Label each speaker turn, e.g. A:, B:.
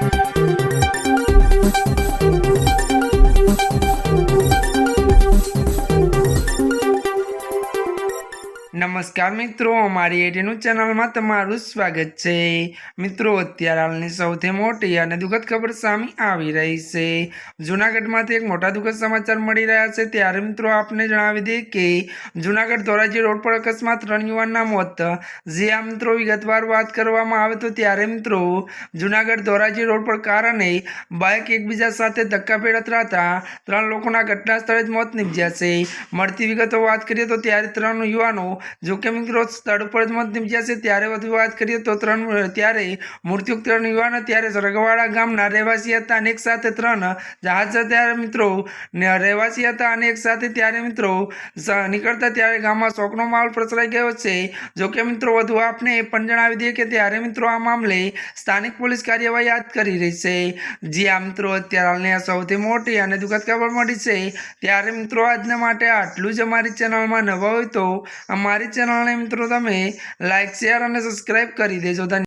A: Thank you. નમસ્કાર મિત્રો, અમારી એટીનું ચેનલમાં તમારું સ્વાગત છે. મિત્રો, અત્યારે હાલની સૌથી મોટી અને દુઃખદ ખબર સામે આવી રહી છે. જૂનાગઢમાંથી એક મોટા દુઃખદ સમાચાર મળી રહ્યા છે. ત્યારે મિત્રો, આપને જણાવી દઈએ કે જૂનાગઢ ધોરાજી રોડ પર અકસ્માત ત્રણ યુવાનના મોત. જે આ મિત્રો વિગતવાર વાત કરવામાં આવે તો ત્યારે મિત્રો, જૂનાગઢ ધોરાજી રોડ પર કાર અને બાઇક એકબીજા સાથે ધક્કા અથડાતા ત્રણ લોકોના ઘટના સ્થળે જ મોત નીપજ્યા છે. મળતી વિગતો વાત કરીએ તો ત્યારે ત્રણ યુવાનો જો કે મિત્રો સ્થળ ઉપર જ મોત નીપજ્યા છે, ત્યારે વધુ વાત કરીએ તો ત્રણ, ત્યારે મૃત્યુ ત્રણ યુવાનો, ત્યારે સરગવાડા ગામના રહેવાસી હતા અને એક સાથે ત્રણ જહાજ ત્યારે મિત્રો રહેવાસી હતા અને એક સાથે ત્યારે મિત્રો નીકળતા ત્યારે ગામમાં શોકનો માહોલ પ્રસરાઈ ગયો છે. જો કે મિત્રો, વધુ આપને પણ જણાવી દઈએ કે ત્યારે મિત્રો, આ મામલે સ્થાનિક પોલીસ કાર્યવાહી હાથ કરી રહી છે. જ્યાં મિત્રો અત્યારે હાલની સૌથી મોટી અને દુઃખદ ખબર મળી છે. ત્યારે મિત્રો, આજના માટે આટલું જ અમારી ચેનલમાં નવા હોય તો અમારી ચેનલને મિત્રો તમે લાઇક શેર અને સબસ્ક્રાઈબ કરી દેજો.